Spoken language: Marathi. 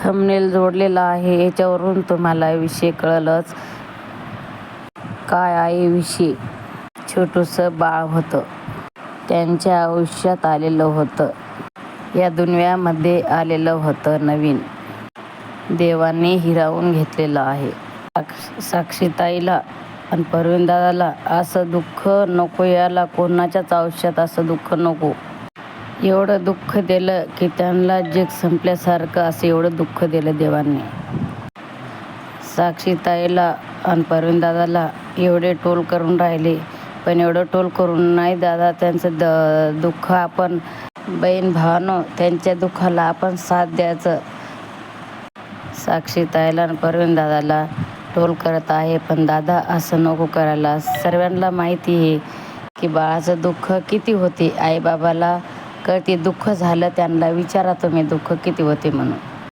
थंबनेल जोडलेला आहे. याच्यावरून तुम्हाला विषय कळलंच. काय आईविषयी छोटूसं बाळ होतं. त्यांच्या आयुष्यात आलेलं होतं. या दुनियामध्ये आलेलं होतं नवीन. देवाने हिरावून घेतलेलं आहे. साक्ष साक्षीताईला आणि परवीनदादाला असं दुःख नको याला कोणाच्याच आयुष्यात असं दुःख नको. एवढं दुःख दिलं की त्यांना जग संपल्यासारखं असं एवढं दुःख दिलं देवांनी. साक्षीताईला आणि परवीनदादाला एवढे टोल करून राहिले पण एवढं टोल करून नाही दादा त्यांचं द दुःख आपण बहीण भावानं त्यांच्या दुःखाला आपण साथ द्यायचं. साक्षीताईला आणि परवीनदादाला टोल करत आहे पण दादा असं नको करायला. सर्वांना माहिती आहे की बाळाचं दुःख किती होते आईबाबाला कळते दुःख झालं त्यांना विचारा तुम्ही दुःख किती होते म्हणून.